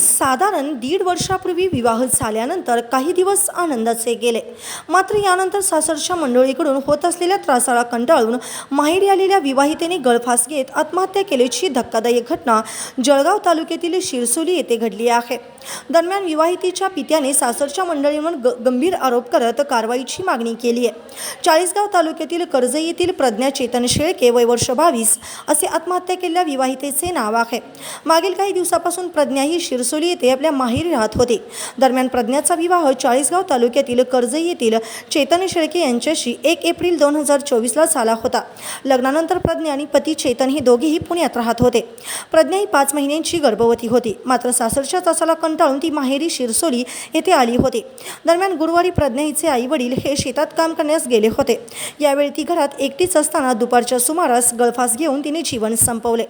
साधारण दीड वर्षापूर्वी विवाह झाल्यानंतर काही दिवस आनंदाचे गेले. मात्र यानंतर सासरच्या मंडळीकडून होत असलेल्या त्रासाला कंटाळून माहेरी आलेल्या विवाहितेने गळफास घेत आत्महत्या केल्याची धक्कादायक घटना जळगाव तालुक्यातील शिरसोली येथे घडली आहे. दरम्यान विवाहितेच्या पित्याने सासरच्या मंडळींवर ग गंभीर आरोप करत कारवाईची मागणी केली आहे. चाळीसगाव तालुक्यातील कर्जई येथील प्रज्ञा चेतन शेळके वय वर्ष बावीस असे आत्महत्या केलेल्या विवाहितेचे नाव आहे. मागील काही दिवसापासून प्रज्ञा ही शिरसोली येथे आपल्या माहेरी राहत होते. दरम्यान प्रज्ञाचा विवाह चाळीसगाव तालुक्यातील कर्जई येथील चेतन शेळके यांच्याशी एक एप्रिल दोन हजार चोवीसला झाला होता. लग्नानंतर प्रज्ञा आणि पती चेतन हे दोघेही पुण्यात राहत होते. प्रज्ञा ही पाच महिन्यांची गर्भवती होती. मात्र सासरच्या तासाला कंटाळून ती माहेरी शिरसोली येथे आली होती. दरम्यान गुरुवारी प्रज्ञा हिचे आई वडील हे शेतात काम करण्यास गेले होते. यावेळी ती घरात एकटीच असताना दुपारच्या सुमारास गळफास घेऊन तिने जीवन संपवले.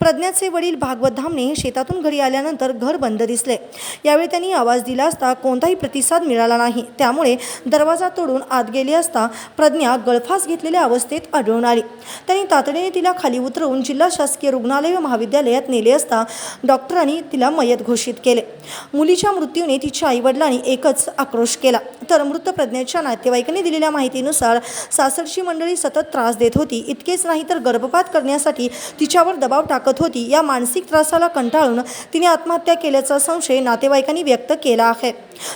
प्रज्ञाचे वडील भागवत धामणे हे शेतातून घरी आल्यानंतर घर बंद दिसले. यावेळी त्यांनी आवाज दिला असता कोणताही प्रतिसाद मिळाला नाही. त्यामुळे दरवाजा तोडून आत गेले असता प्रज्ञा गळफास घेतलेल्या अवस्थेत आढळून आली. त्यांनी तातडीने तिला खाली उतरवून जिल्हा शासकीय रुग्णालय व महाविद्यालयात नेले असता डॉक्टरांनी तिला मयत घोषित केले. मुलीच्या मृत्यूने तिच्या आईवडिलांनी एकच आक्रोश केला. तर मृत प्रज्ञेच्या नातेवाईकांनी दिलेल्या माहितीनुसार सासरची मंडळी सतत त्रास देत होती. इतकेच नाही तर गर्भपात करण्यासाठी तिच्यावर दबाव टाकत होती. या मानसिक त्रासाला कंटाळून तिने आत्महत्या केल्याचा संशय नातेवाईकांनी व्यक्त केला आहे.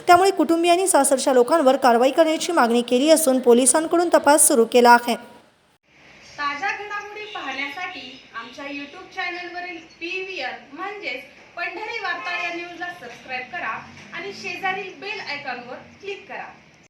त्यामुळे कुटुंबियांनी सासरच्या लोकांवर कारवाई करण्याची मागणी केली असून पोलिसांकडून तपास सुरू केला आहे. ताज्या घडामोडी पाहण्यासाठी आमच्या यूट्यूब चॅनलवरील पी व्ही आर म्हणजेच पंढरी वार्ता या न्यूजला सबस्क्राईब करा आणि शेजारील बेल आयकॉनवर क्लिक करा.